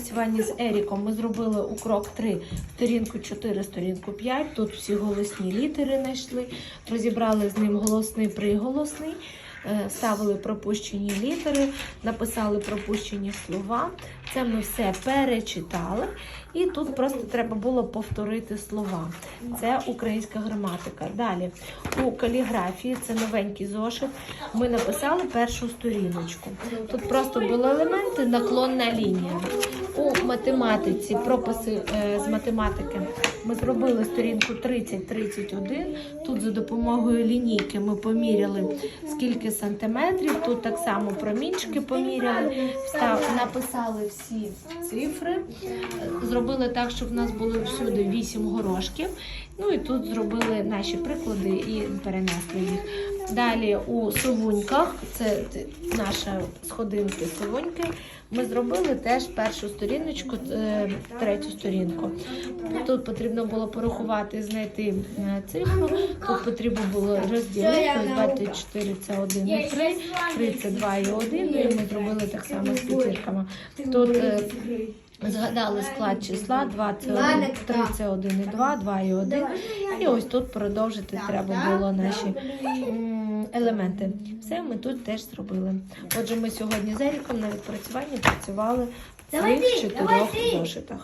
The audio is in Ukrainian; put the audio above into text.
напрацюванні з Еріком ми зробили у крок 3 сторінку 4, сторінку 5. Тут всі голосні літери знайшли, розібрали з ним голосний приголосний. е, Ставили пропущені літери, написали пропущені слова. Це ми все перечитали, і тут просто треба було повторити слова. Це українська граматика. Далі у каліграфії це новенький зошит. Ми написали першу сторіночку. Тут просто були елементи, наклонна лінія. Математиці прописи е, з математики ми зробили сторінку 30-31. Тут за допомогою лінійки ми поміряли скільки сантиметрів. Тут так само промінчики поміряли, написали всі цифри. Зробили так, щоб в нас було всюди 8 горошків. Ну і тут зробили наші приклади і перенесли їх. Далі у совуньках, це наша сходинки совуньки. Ми зробили теж першу сторіночку, е, третю сторінку. Тут потрібно було порахувати, знайти е, цифру. Тут потрібно було розділити. Ось 24 це 1 і 3, 3 це 2 і 1. Ну і ми зробили так само з п'ятірками. Тут е, згадали склад числа, 2 це 1, 3 це 1 і 2, 2 і 1. І ось тут продовжити треба було наші елементи. Все ми тут теж зробили. Отже, ми сьогодні з Еріком на відпрацюванні працювали в цих чотирьох зошитах.